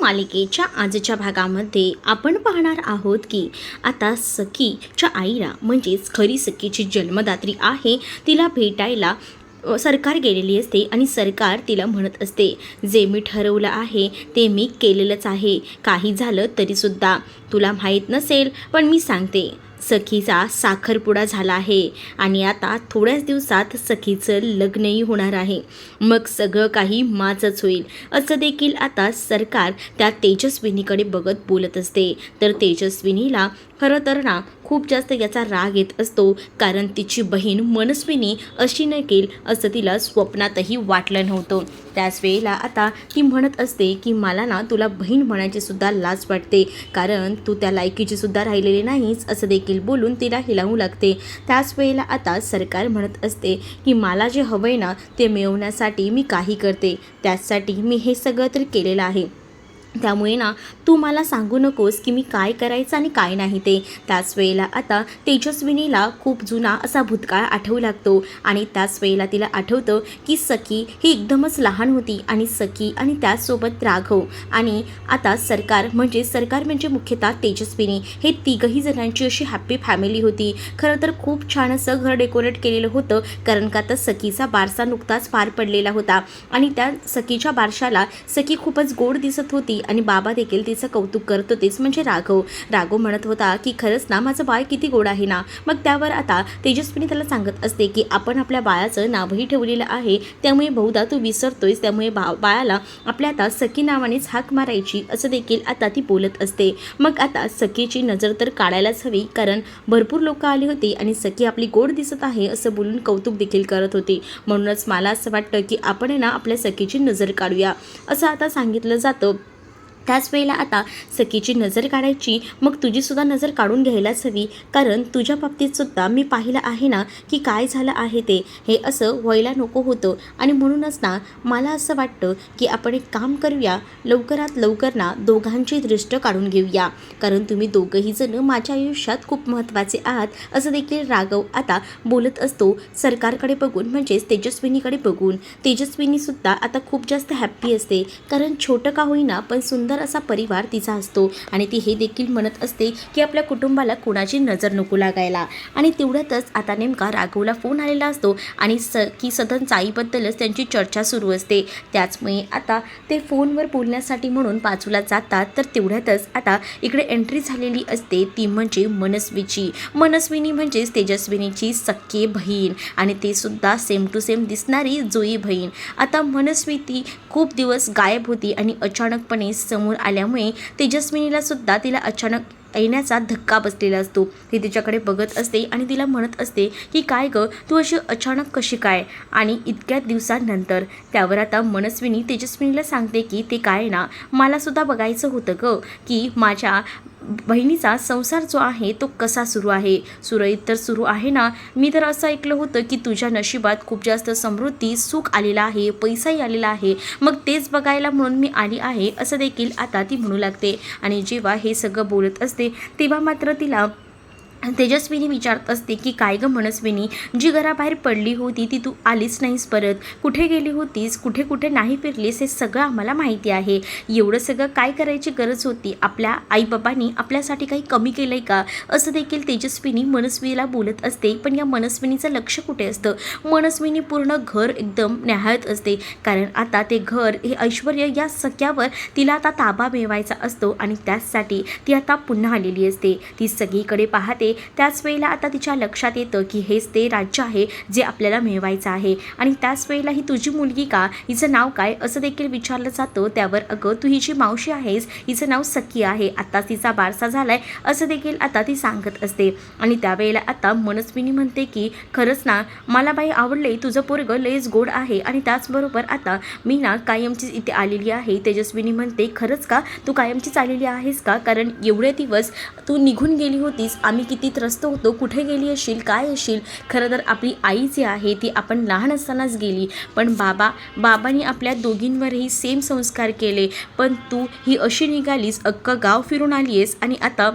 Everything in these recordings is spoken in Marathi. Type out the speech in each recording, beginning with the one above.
मालिकेच्या आजच्या भागामध्ये आपण पाहणार आहोत की आता सखीच्या आईला म्हणजेच खरी सखीची जन्मदात्री आहे तिला भेटायला सरकार गेलेली असते आणि सरकार तिला म्हणत असते जे मी ठरवलं आहे ते मी केलेलंच आहे. काही झालं तरीसुद्धा तुला माहीत नसेल पण मी सांगते. सखीचा साखरपुडा झाला आहे आणि आता थोड्याच दिवसात सखीचं लग्नही होणार आहे. मग सगळं काही माझंच होईल. असं देखील आता सरकार त्या तेजस्विनीकडे बघत बोलत असते. तर तेजस्विनीला खरं तर ना खूप जास्त याचा राग येत असतो. कारण तिची बहीण मनस्विनी अशी नकेल असं तिला स्वप्नातही वाटलं नव्हतं. त्याच वेळेला आता ती म्हणत असते की मला ना तुला बहीण म्हणायची सुद्धा लाज वाटते. कारण तू त्या लायकीची सुद्धा राहिलेली नाहीस असं देखील बोलून तिला हिलावू लागते. त्याच वेळेला आता सरकार म्हणत असते की मला जे हवं आहे ना ते मिळवण्यासाठी मी काही करते. त्याचसाठी मी हे सगळं तर केलेलं आहे. त्यामुळे ना तू मला सांगू नकोस की मी काय करायचं आणि काय नाही ते. त्याच वेळेला आता तेजस्विनीला खूप जुना असा भूतकाळ आठवू लागतो आणि त्याच वेळेला तिला आठवतं की सखी ही एकदमच लहान होती आणि सखी आणि त्याचसोबत राघव आणि आता सरकार म्हणजे सरकार म्हणजे मुख्यतः तेजस्विनी. हे तिघही जणांची अशी हॅप्पी फॅमिली होती. खरं तर खूप छान असं घर डेकोरेट केलेलं होतं कारण का तर सखीचा बारसा नुकताच पार पडलेला होता आणि त्या सखीच्या बारशाला सखी खूपच गोड दिसत होती आणि बाबा देखील तिचं कौतुक करत होतेच म्हणजे राघव राघव म्हणत होता की खरंच ना माझं बाळ किती गोड आहे ना? मग त्यावर आता तेजस्विनी त्याला सांगत असते की आपण आपल्या बाळाचं नावही ठेवलेलं आहे त्यामुळे बहुधा तू विसरतोयस त्यामुळे बा बाळाला आपल्या आता सखी नावानेच हाक मारायची असं देखील आता ती बोलत असते. मग आता सखीची नजर तर काढायलाच हवी कारण भरपूर लोक आली होती आणि सखी आपली गोड दिसत आहे असं बोलून कौतुक देखील करत होती. म्हणूनच मला असं वाटतं की आपण आहे ना आपल्या सखीची नजर काढूया असं आता सांगितलं जातं. त्याच वेळेला आता सखीची नजर काढायची मग तुझीसुद्धा नजर काढून घ्यायलाच हवी. कारण तुझ्या बाबतीतसुद्धा मी पाहिलं आहे ना की काय झालं आहे ते हे असं व्हायला नको होतं. आणि म्हणूनच ना मला असं वाटतं की आपण एक काम करूया लवकरात लवकर ना दोघांची दृष्ट काढून घेऊया. कारण तुम्ही दोघंही जण माझ्या आयुष्यात खूप महत्त्वाचे आहात असं देखील राघव आता बोलत असतो. सरकारकडे बघून म्हणजेच तेजस्विनीकडे बघून. तेजस्विनीसुद्धा आता खूप जास्त हॅप्पी असते. कारण छोटं का होईना पण सुंदर असा परिवार तिचा असतो. आणि ती हे देखील म्हणत असते की आपल्या कुटुंबाला कुणाची नजर नको लागायला. आणि तेवढ्यातच आता नेमका राघवला फोन आलेला असतो. आणि स की सदन चाईबद्दलच त्यांची चर्चा सुरू असते. त्याचमुळे आता ते फोनवर बोलण्यासाठी म्हणून बाजूला जातात. तर तेवढ्यातच आता इकडे एंट्री झालेली असते. ती म्हणजे मनस्वीची. मनस्विनी म्हणजेच तेजस्विनीची सख्खी बहीण. आणि ते सुद्धा सेम टू सेम दिसणारी जुई बहीण. आता मनस्वी ती खूप दिवस गायब होती आणि अचानकपणे समोर समोर आल्यामुळे तेजस्विनीला सुद्धा तिला अचानक येण्याचा धक्का बसलेला असतो. ती तिच्याकडे बघत असते आणि तिला म्हणत असते की काय गं तू अशी अचानक कशी काय? आणि इतक्या दिवसांनंतर त्यावर आता मनस्विनी तेजस्विनीला सांगते की ते काय ना मला सुद्धा बघायचं होतं गं की माझ्या बहिणीचा संसार जो आहे तो कसा सुरू आहे? सुरळीत तर सुरू आहे ना? मी तर असं ऐकलं होतं की तुझ्या नशिबात खूप जास्त समृद्धी सुख आलेला आहे पैसाही आलेला आहे. मग तेच बघायला म्हणून मी आली आहे असं देखील आता ती म्हणू लागते. आणि जेव्हा हे सगळं बोलत असते तेव्हा मात्र तिला तेजस्विनी विचारत असते की काय गं मनस्विनी? जी घराबाहेर पडली होती ती तू आलीच नाहीस परत. कुठे गेली होतीस? कुठे कुठे नाही फिरलीस? हे सगळं आम्हाला माहिती आहे. एवढं सगळं काय करायची गरज होती? आपल्या आईबाबांनी आपल्यासाठी काही कमी केलं आहे का? असं देखील तेजस्विनी मनस्विनीला बोलत असते. पण या मनस्विनीचं लक्ष कुठे असतं? मनस्विनी पूर्ण घर एकदम न्याहाळत असते. कारण आता ते घर हे ऐश्वर या सख्यावर तिला आता ताबा मिळवायचा असतो आणि त्याचसाठी ती आता पुन्हा आलेली असते. ती सगळीकडे पाहते त्याच वेळेला आता तिच्या लक्षात येतं की हेच ते राज्य आहे जे आपल्याला मिळवायचं आहे. आणि त्याच वेळेला ही तुझी मुलगी का? हिचं नाव काय? असं देखील विचारलं जातं. त्यावर अगं तू हिची मावशी आहेस हिचं नाव सखी आहे. आता तिचा बारसा झालाय असं देखील आता ती सांगत असते. आणि त्यावेळेला आता मनस्विनी म्हणते की खरंच ना मला बाई आवडले तुझं पोरग लयच गोड आहे. आणि त्याचबरोबर आता मी ना कायमचीच इथे आलेली आहे. तेजस्विनी म्हणते खरंच का? तू कायमचीच आलेली आहेस का? कारण एवढे दिवस तू निघून गेली होतीस. आम्ही किती त्रस्त होतो कुठे गेली असशील काय असशील खरं तर आपली आई जी आहे ती आपण लहान असतानाच गेली. पण बाबा बाबांनी आपल्या दोघींवरही सेम संस्कार केले. पण तू ही अशी निघालीस अख्खं गाव फिरून आली आहेस आणि आता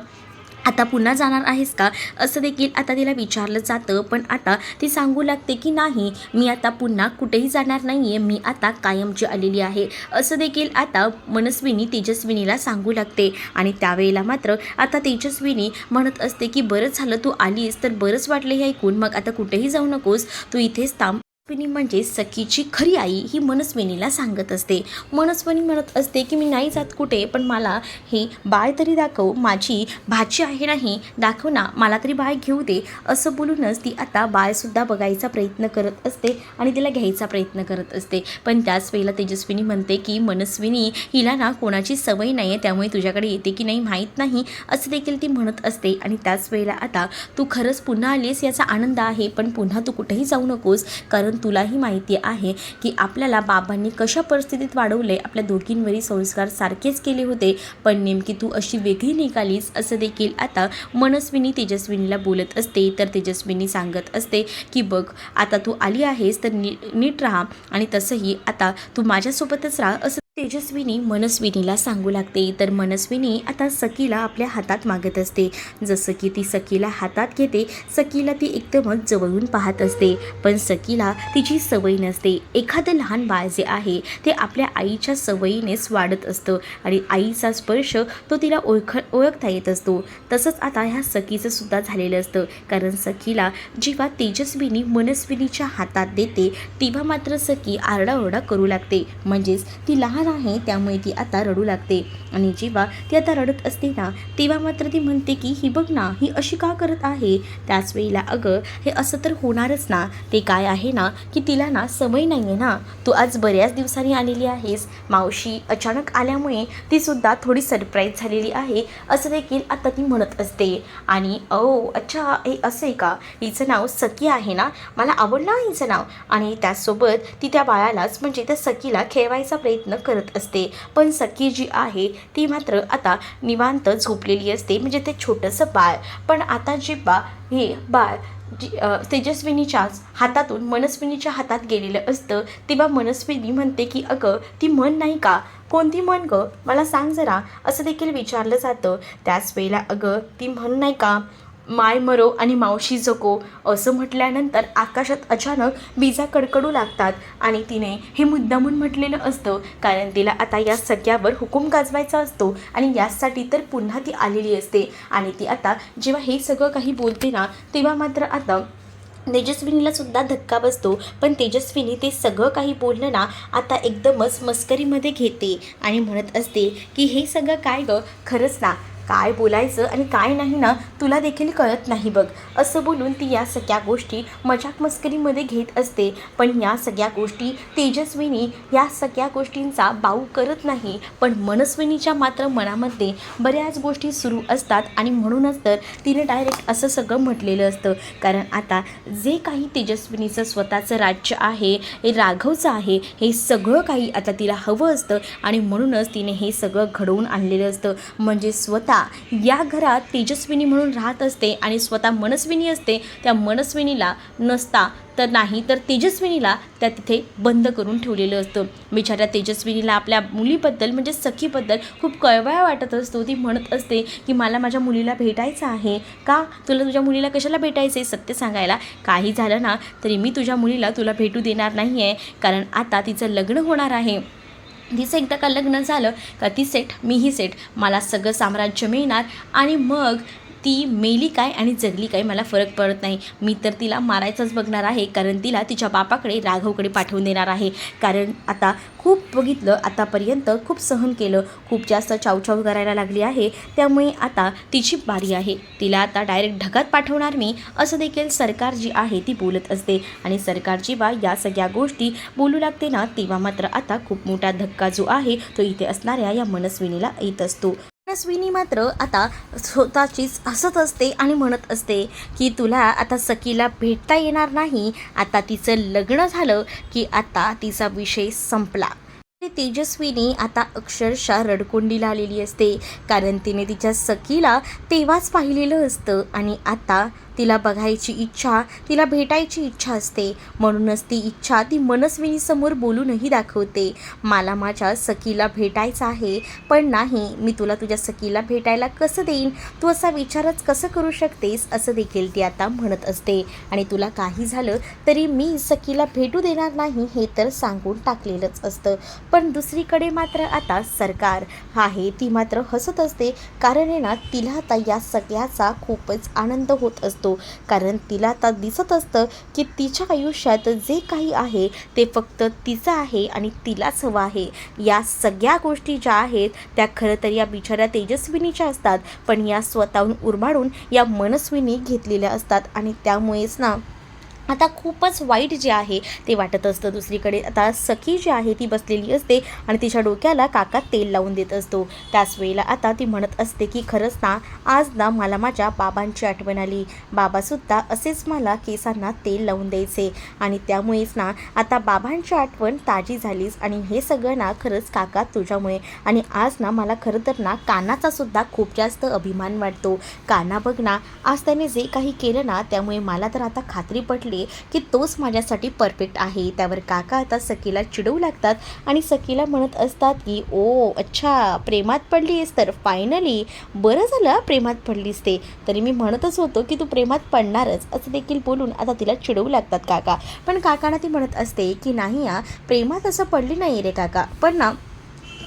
आता पुन्हा जाणार आहेस का? असं देखील आता तिला विचारलं जातं. पण आता ती सांगू लागते की नाही मी आता पुन्हा कुठेही जाणार नाही आहे मी आता कायमची आलेली आहे. असं देखील आता मनस्विनी तेजस्विनीला सांगू लागते. आणि त्यावेळेला मात्र आता तेजस्विनी म्हणत असते की बरंच झालं तू आलीस तर बरंच वाटलं हे ऐकून. मग आता कुठेही जाऊ नकोस. तू इथेच थांब. मनस्विनी म्हणजे सखीची खरी आई ही मनस्विनीला सांगत असते. मनस्विनी म्हणत असते की मी नाही जात कुठे पण मला हे बाळ तरी दाखव. माझी भाची आहे नाही. दाखव ना मला तरी बाळ घेऊ दे. असं बोलूनच ती आता बाळसुद्धा बघायचा प्रयत्न करत असते आणि तिला घ्यायचा प्रयत्न करत असते. पण त्याच वेळेला तेजस्विनी म्हणते की मनस्विनी हिला ना कोणाची सवय नाही आहे त्यामुळे तुझ्याकडे येते की नाही माहीत नाही. असं देखील ती म्हणत असते आणि त्याच वेळेला आता तू खरंच पुन्हा आलीस याचा आनंद आहे पण पुन्हा तू कुठेही जाऊ नकोस कारण तुलाही माहिती आहे की आपल्याला बाबांनी कशा परिस्थितीत वाढवले आपल्या दोघींवरील संस्कार सारखेच केले होते पण नेमकी तू अशी वेगळी निघालीस असं देखील आता मनस्विनी तेजस्विनीला बोलत असते. तर तेजस्विनी सांगत असते की बघ आता तू आली आहेस तर नी नीट राहा आणि तसंही आता तू माझ्यासोबतच राहा असं तेजस्विनी मनस्विनीला सांगू लागते. तर मनस्विनी आता सखीला आपल्या हातात मागत असते. जसं की ती सखीला हातात घेते सखीला ती एकदमच जवळून पाहत असते. पण सखीला तिची सवय नसते. एखादं लहान बाळ जे आहे ते आपल्या आईच्या सवयीनेच वाढत असतं आणि आईचा स्पर्श तो तिला ओळख ओळखता येत असतो. तसंच आता ह्या सखीचं सुद्धा झालेलं असतं. कारण सखीला जेव्हा तेजस्विनी मनस्विनीच्या हातात देते तेव्हा मात्र सखी आरडाओरडा करू लागते. म्हणजेच ती लहान आहे त्यामुळे ती आता रडू लागते. आणि जेव्हा ती आता रडत असते ना तेव्हा मात्र ती म्हणते की ही बघ ना ही अशी का करत आहे? त्याच वेळेला अगं हे असं तर होणारच ना. ते काय आहे ना की तिला ना सवय नाही आहे ना. तू आज बऱ्याच दिवसांनी आलेली आहेस. मावशी अचानक आल्यामुळे तीसुद्धा थोडी सरप्राईज झालेली आहे असं देखील आता ती म्हणत असते. आणि ओ अच्छा हे असं आहे का? हिचं नाव सखी आहे ना? मला आवडलं हिचं नाव. आणि त्याचसोबत ती त्या बाळालाच म्हणजे त्या सखीला खेळवायचा प्रयत्न कर करत असते. पण सखी जी आहे ती मात्र आता निवांत झोपलेली असते. म्हणजे ते छोटंसं बाळ. पण आता जे बा हे बाळ जी तेजस्विनीच्या तेजस्विनीच्याच हातातून मनस्विनीच्या हातात गेलेलं असतं तेव्हा मनस्विनी म्हणते की अगं ती मन नाही का? कोणती म्हण गं? मला सांग जरा. असं देखील विचारलं जातं. त्याच वेळेला अगं ती म्हण नाही का? माय मरो आणि मावशी जगो असं म्हटल्यानंतर आकाशात अचानक विजा कडकडू लागतात. आणि तिने हे मुद्दामून म्हटलेलं असतं कारण तिला आता या सगळ्यावर हुकूम गाजवायचा असतो आणि यासाठी तर पुन्हा ती आलेली असते. आणि ती आता जेव्हा हे सगळं काही बोलते ना तेव्हा मात्र आता तेजस्विनीला सुद्धा धक्का बसतो. पण तेजस्विनी ते सगळं काही बोलणं ना आता एकदमच मस्करीमध्ये घेते आणि म्हणत असते की हे सगळं काय गं? खरंच ना काय बोलायचं आणि काय नाही ना तुला देखील कळत नाही बघ. असं बोलून ती या सगळ्या गोष्टी मजाक मस्करीमध्ये घेत असते. पण या सगळ्या गोष्टी तेजस्विनी या सगळ्या गोष्टींचा बाऊ करत नाही. पण मनस्विनीच्या मात्र मनामध्ये बऱ्याच गोष्टी सुरू असतात आणि म्हणूनच तर तिने डायरेक्ट असं सगळं म्हटलेलं असतं. कारण आता जे काही तेजस्विनीचं स्वतःचं राज्य आहे हे राघवचं आहे हे सगळं काही आता तिला हवं असतं आणि म्हणूनच तिने हे सगळं घडवून आणलेलं असतं. म्हणजे स्वतः या घरात तेजस्विनी म्हणून राहत असते आणि स्वतः मनस्विनी असते त्या मनस्विनीला नसता तर नाही तर तेजस्विनीला त्या तिथे बंद करून ठेवलेलं असतं. बिचाऱ्या तेजस्विनीला आपल्या मुलीबद्दल म्हणजे सखीबद्दल खूप कळवळा वाटत असतो. ती म्हणत असते की मला माझ्या मुलीला भेटायचं आहे. का? तुला तुझ्या मुलीला कशाला भेटायचं आहे? सत्य सांगायला काही झालं ना तरी मी तुझ्या मुलीला तुला भेटू देणार नाही आहे कारण आता तिचं लग्न होणार आहे. तिचं एकदा का लग्न झालं का ती सेट मीही सेट मला सगळं साम्राज्य मिळणार आणि मग ती मेली काय आणि जगली काय मला फरक पडत नाही. मी तर तिला मारायचंच बघणार आहे कारण तिला तिच्या बापाकडे राघवकडे पाठवून देणार आहे. कारण आता खूप बघितलं आतापर्यंत खूप सहन केलं खूप जास्त चावचाव करायला लागली आहे. त्यामुळे आता तिची बारी आहे. तिला आता डायरेक्ट ढगात पाठवणार मी असं देखील सरकार जी आहे ती बोलत असते. आणि सरकार जेव्हा या सगळ्या गोष्टी बोलू लागते ना तेव्हा मात्र आता खूप मोठा धक्का जो आहे तो इथे असणाऱ्या या मनस्विनीला येत असतो. तेजस्विनी मात्र आता स्वतःचीच हसत असते आणि म्हणत असते की तुला आता सखीला भेटता येणार नाही. आता तिचं लग्न झालं की आता तिचा विषय संपला. तेजस्विनी आता अक्षरशः रडकुंडीला आलेली असते. कारण तिने तिच्या सखीला तेव्हाच पाहिलेलं असतं आणि आता तिला बघायची इच्छा तिला भेटायची इच्छा असते. म्हणूनच ती इच्छा ती मनस्विनीसमोर बोलूनही दाखवते. मला माझ्या सखीला भेटायचं आहे पण नाही मी तुला तुझ्या सखीला भेटायला कसं देईन? तू असा विचारच कसं करू शकतेस? असं देखील ती आता म्हणत असते. आणि तुला काही झालं तरी मी सखीला भेटू देणार नाही हे तर सांगून टाकलेलंच असतं. पण दुसरीकडे मात्र आता सरकार आहे ती मात्र हसत असते. कारण आहे ना तिला आता या सगळ्याचा खूपच आनंद होत असतो. कारण तिला आता दिसत असतं की तिच्या आयुष्यात जे काही आहे ते फक्त तिचं आहे आणि तिलाच हवं आहे. या सगळ्या गोष्टी ज्या आहेत त्या खरं तर या बिचाऱ्या तेजस्विनीच्या असतात पण या स्वतःहून उरमाडून या मनस्विनी घेतलेल्या असतात आणि त्यामुळेच ना आता खूपच वाईट जे आहे ते वाटत असतं. दुसरीकडे आता सखी जी आहे ती बसलेली असते आणि तिच्या डोक्याला काका तेल लावून देत असतो. त्याच वेळेला आता ती म्हणत असते की खरंच ना आज ना मला माझ्या बाबांची आठवण आली. बाबासुद्धा असेच मला केसांना तेल लावून द्यायचे. आणि त्यामुळेच ना आता बाबांची आठवण ताजी झालीच आणि हे सगळं ना खरंच काका तुझ्यामुळे. आणि आज ना मला खरं तर ना कानाचा सुद्धा खूप जास्त अभिमान वाटतो. काना बघ ना आज त्याने जे काही केलं ना त्यामुळे मला तर आता खात्री पटली. की तोच माझ्यासाठी परफेक्ट आहे. त्यावर काका आता सखीला चिडवू लागतात आणि सखीला म्हणत असतात की ओ अच्छा प्रेमात पडलीस तर फायनली बरं झालं प्रेमात पडलीस ते. तरी मी म्हणतच होतो की तू प्रेमात पडणारच. असं देखील बोलून आता तिला चिडवू लागतात काका. पण काकांना ती म्हणत असते की नाही हा प्रेमात असं पडली नाही रे काका. पण ना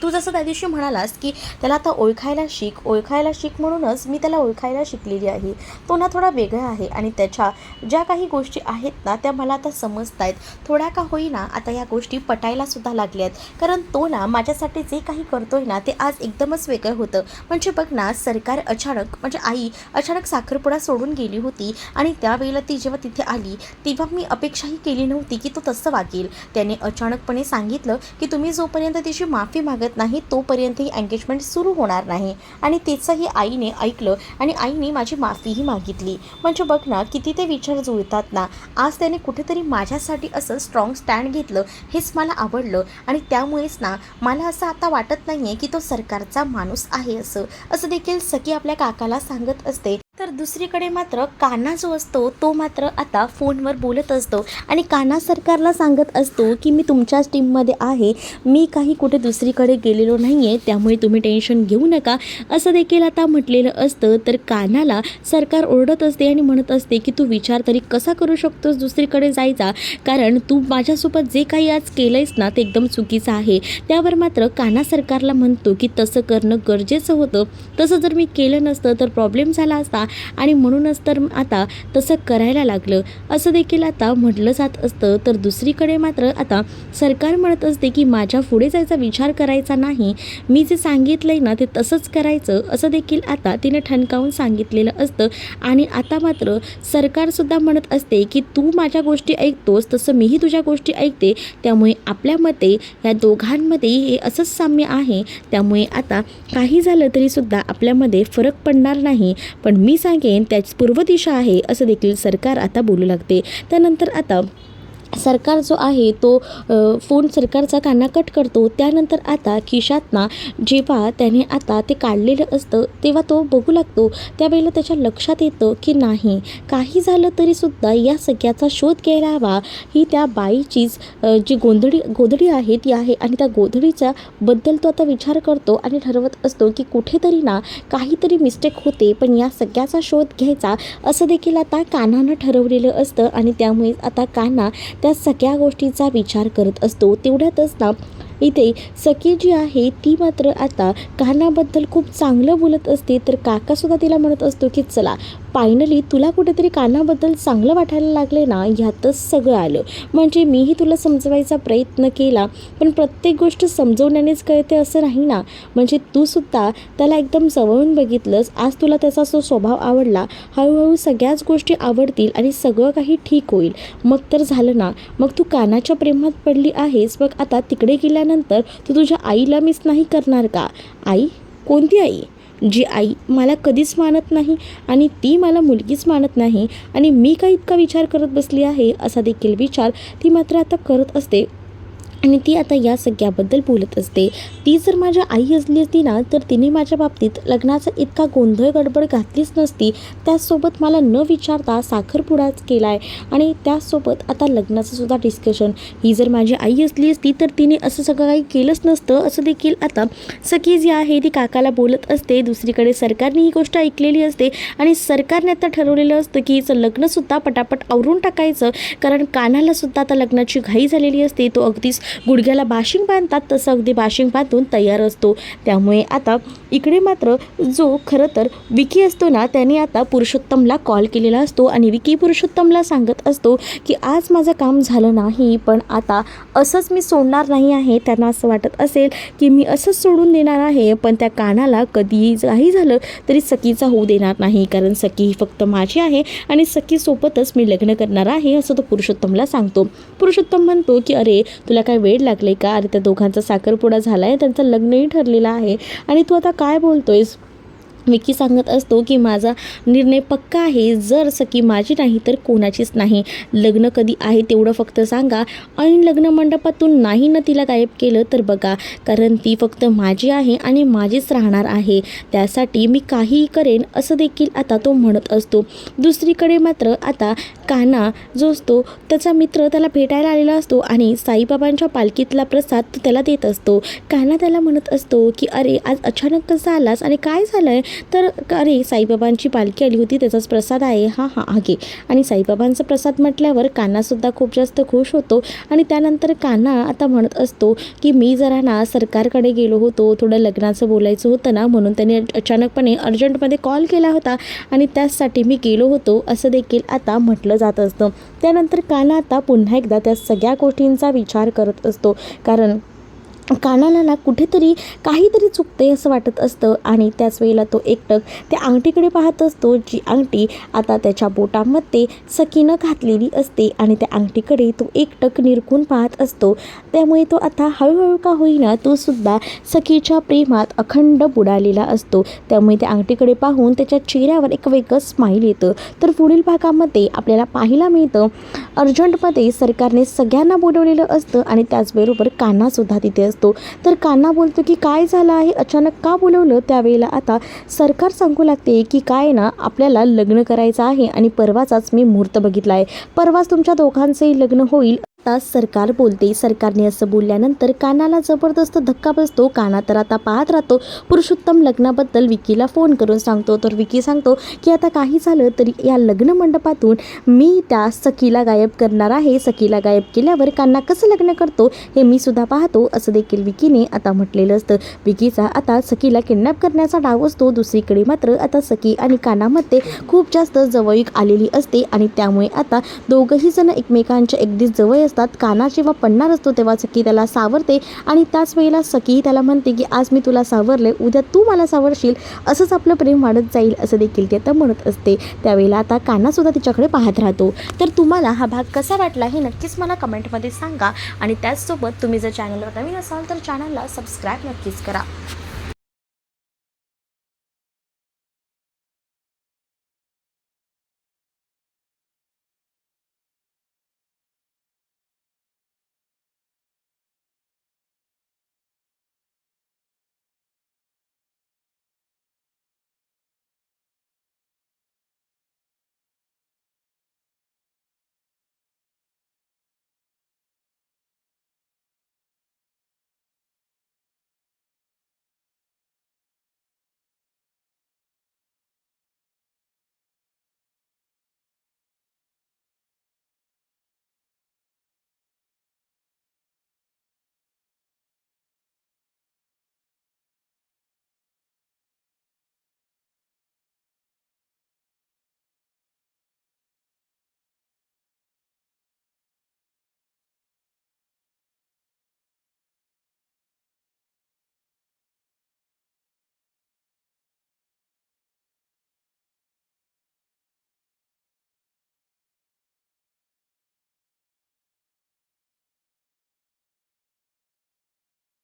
तू जसं त्या दिवशी म्हणालास की त्याला आता ओळखायला शिक ओळखायला शिक म्हणूनच मी त्याला ओळखायला शिकलेली आहे. तो ना थोडा वेगळा आहे आणि त्याच्या ज्या काही गोष्टी आहेत ना त्या मला आता समजत आहेत थोड्या का होईना आता या गोष्टी पटायला सुद्धा लागल्या आहेत कारण तो ना माझ्यासाठी जे काही करतोय ना ते आज एकदमच वेगळं होतं. म्हणजे बघ ना सरकार अचानक म्हणजे आई अचानक साखरपुडा सोडून गेली होती आणि त्यावेळेला ती जेव्हा तिथे आली तेव्हा मी अपेक्षाही केली नव्हती की तो तसं वागेल. त्याने अचानकपणे सांगितलं की तुम्ही जोपर्यंत तिची माफी मागत नाही तोपर्यंत ही एंगेजमेंट सुरू होणार नाही. आणि त्याचंही आईने ऐकलं आणि आईने माझी माफीही मागितली. म्हणजे बघ ना किती ते विचार जुळतात ना. आज त्याने कुठेतरी माझ्यासाठी असं स्ट्रॉंग स्टँड घेतलं हेच मला आवडलं. आणि त्यामुळेच ना मला असं आता वाटत नाही आहे की तो सरकारचा माणूस आहे असं. असं देखील सखी आपल्या काकाला सांगत असते तर दुसरीकडे मात्र कान्हा जो असतो तो मात्र आता फोनवर बोलत असतो. आणि कान्हा सरकारला सांगत असतो की मी तुमच्याच टीममध्ये आहे. मी काही कुठे दुसरीकडे गेलेलो नाही आहे त्यामुळे तुम्ही टेन्शन घेऊ नका. असं देखील आता म्हटलेलं असतं. तर कान्हाला सरकार ओरडत असते आणि म्हणत असते की तू विचार तरी कसा करू शकतोस दुसरीकडे जायचा? कारण तू माझ्यासोबत जे काही आज केलं आहेस ना ते एकदम चुकीचं आहे. त्यावर मात्र कान्हा सरकारला म्हणतो की तसं करणं गरजेचं होतं. तसं जर मी केलं नसतं तर प्रॉब्लेम झाला असता. आणि म्हणूनच तर आता तसं करायला लागलं. असं देखील आता म्हटलं जात असतं. तर दुसरीकडे मात्र आता सरकार म्हणत असते की माझ्या पुढे जायचा विचार करायचा नाही. मी जे सांगितलं आहे ना ते तसंच करायचं. असं देखील आता तिने ठणकावून सांगितलेलं असतं. आणि आता मात्र सरकारसुद्धा म्हणत असते की तू माझ्या गोष्टी ऐकतोस तसं मीही तुझ्या गोष्टी ऐकते. त्यामुळे आपल्या मते या दोघांमध्ये हे असंच साम्य आहे. त्यामुळे आता काही झालं तरीसुद्धा आपल्यामध्ये फरक पडणार नाही. पण मी मी सांगेन त्याच पूर्व दिशा आहे असं देखील सरकार आता बोलू लागते. त्यानंतर आता सरकार जो आहे तो फोन सरकारचा काना कट करतो. त्यानंतर आता खिशातना जेव्हा त्याने आता ते काढलेलं असतं तेव्हा तो बघू लागतो. त्यावेळेला त्याच्या लक्षात येतं की नाही काही झालं तरीसुद्धा या सगळ्याचा शोध घ्यायला हवा. ही त्या बाईचीच जी गोंधळी गोधडी आहे ती आहे. आणि त्या गोधडीच्या बद्दल तो आता विचार करतो आणि ठरवत असतो की कुठेतरी ना काहीतरी मिस्टेक होते पण या सगळ्याचा शोध घ्यायचा असं देखील आता कानानं ठरवलेलं असतं. आणि त्यामुळे आता काना त्या सगळ्या गोष्टीचा विचार करत असतो. तेवढ्यातच ना इथे सखी जी आहे ती मात्र आता कानाबद्दल खूप चांगलं बोलत असते. तर काकासुद्धा तिला म्हणत असतो की चला फायनली तुला कुठेतरी कानाबद्दल चांगलं वाटायला लागले ना ह्यातच सगळं आलं. म्हणजे मीही तुला समजवायचा प्रयत्न केला पण प्रत्येक गोष्ट समजवण्यानेच कळते असं नाही ना? म्हणजे तू सुद्धा त्याला एकदम जवळून बघितलंस आज तुला त्याचा तो स्वभाव आवडला हळूहळू सगळ्याच गोष्टी आवडतील आणि सगळं काही ठीक होईल. मग तर झालं ना? मग तू कानाच्या प्रेमात पडली आहेस मग आता तिकडे गेल्यानंतर तू तुझ्या आईला मिस नाही करणार का? आई? कोणती आई? जी आई मला कधीच मानत नाही आणि ती मला मुलगीच मानत नाही आणि मी का इतका विचार करत बसली आहे असा देखील विचार ती मात्र आता करत असते. आणि ती आता या सगळ्याबद्दल बोलत असते. ती जर माझ्या आई असली असती ना तर तिने माझ्या बाबतीत लग्नाचा इतका गोंधळ गडबड घातलीच नसती. त्याचसोबत मला न विचारता साखरपुडाच केला आहे आणि त्याचसोबत आता लग्नाचं सुद्धा डिस्कशन ही जर माझी आई असली असती तर तिने असं सगळं काही केलंच नसतं. असं देखील आता सखी जी आहे ती काकाला बोलत असते. दुसरीकडे सरकारने ही गोष्ट ऐकलेली असते. आणि सरकारने आता ठरवलेलं असतं की हिचं लग्नसुद्धा पटापट आवरून टाकायचं. कारण कानाला सुद्धा आता लग्नाची घाई झालेली असते. तो अगदीच गुडघ्याला बाशिंग बांधतात तसं अगदी बाशिंग बांधून तयार असतो. त्यामुळे आता इकडे मात्र जो खरं तर विकी असतो ना त्याने आता पुरुषोत्तमला कॉल केलेला असतो आणि विकी पुरुषोत्तमला सांगत असतो की आज माझं काम झालं नाही पण आता असंच मी सोडणार नाही आहे. त्यांना असं वाटत असेल की मी असंच सोडून देणार आहे पण त्या कानाला कधीही काही झालं तरी सखीचा होऊ देणार नाही कारण सखी ही फक्त माझी आहे आणि सखीसोबतच मी लग्न करणार आहे असं तो पुरुषोत्तमला सांगतो. पुरुषोत्तम म्हणतो की अरे तुला काय वेळ लागले का? अरे त्या दोघांचा साखरपुडा झाला आहे त्यांचं लग्नही ठरलेलं आहे. आणि तू आता काय बोलतोयस? विकी सांगत असतो की माझा निर्णय पक्का आहे. जर सकी माझी नाही तर कोणाचीच नाही. लग्न कधी आहे तेवढं फक्त सांगा. आणि लग्न मंडपातून नाही ना तिला गायब केलं तर बघा. कारण ती फक्त माझी आहे आणि माझीच राहणार आहे. त्यासाठी मी काहीही करेन असं देखील आता तो म्हणत असतो. दुसरीकडे मात्र आता काना जो असतो त्याचा मित्र त्याला भेटायला आलेला असतो आणि साईबाबांच्या पालखीतला प्रसाद तो त्याला देत असतो. काना त्याला म्हणत असतो की अरे आज अचानक कसा आलास आणि काय झालं आहे तर अरे साईबाबांची पालखी आली होती त्याचाच प्रसाद आहे हा हा आगे आणि साईबाबांचा प्रसाद म्हटल्यावर कान्हासुद्धा खूप जास्त खुश होतो आणि त्यानंतर कान्हा आता म्हणत असतो की मी जरा ना सरकारकडे गेलो होतो थोडं लग्नाचं बोलायचं होतं ना म्हणून त्याने अचानकपणे अर्जंटमध्ये कॉल केला होता आणि त्याचसाठी मी गेलो होतो असं देखील आता म्हटलं जात असतं. त्यानंतर काना आता पुन्हा एकदा त्या सगळ्या गोष्टींचा विचार करत असतो. कारण कानाला ना कुठेतरी काहीतरी चुकते असं वाटत असतं आणि त्याच वेळेला तो एकटक त्या अंगठीकडे पाहत असतो जी अंगठी आता त्याच्या बोटामध्ये सकीनं घातलेली असते आणि त्या अंगठीकडे तो एकटक निरखून पाहत असतो. त्यामुळे तो आता हळूहळू का होईना तो सुद्धा सखीच्या प्रेमात अखंड बुडालेला असतो. त्यामुळे त्या अंगठीकडे पाहून त्याच्या चेहऱ्यावर एक वेगळं स्माईल येतं. तर पुढील भागामध्ये आपल्याला पाहायला मिळतं अर्जंटमध्ये सरकारने सगळ्यांना बोलवलेलं असतं आणि त्याचबरोबर कान्हासुद्धा तिथे असतो. तर कान्हा बोलतो की काय झालं आहे? अचानक का बोलवलं? त्यावेळेला आता सरकार सांगू लागते की काय ना आपल्याला लग्न करायचं आहे आणि परवाचाच मी मुहूर्त बघितला आहे. परवाच तुमच्या दोघांचंही लग्न होईल. आता सरकार बोलते. सरकारने असं बोलल्यानंतर कानाला जबरदस्त धक्का बसतो. काना तर आता पाहत राहतो. पुरुषोत्तम लग्नाबद्दल विकीला फोन करून सांगतो. तर विकी सांगतो की आता काही झालं तरी या लग्न मंडपातून मी त्या सखीला गायब करणार आहे. सखीला गायब केल्यावर कान्हा कसं लग्न करतो हे मी सुद्धा पाहतो असं देखील विकीने आता म्हटलेलं असतं. विकीचा आता सखीला किडनॅप करण्याचा डाव असतो. दुसरीकडे मात्र आता सखी आणि कानामध्ये खूप जास्त जवळीक आलेली असते आणि त्यामुळे आता दोघंही जण एकमेकांच्या अगदी जवळ असतात. काना जेव्हा पडणार असतो तेव्हा सखी त्याला सावरते आणि त्याच वेळेला सखीही त्याला म्हणते की आज मी तुला सावरले उद्या तू मला सावरशील असंच आपलं प्रेम वाढत जाईल असं देखील ते आता म्हणत असते. त्यावेळेला आता कानासुद्धा तिच्याकडे पाहत राहतो. तर तुम्हाला हा भाग कसा वाटला हे नक्कीच मला कमेंटमध्ये सांगा आणि त्याचसोबत तुम्ही जर चॅनलवर नवीन असाल तर चॅनलला सबस्क्राईब नक्कीच करा.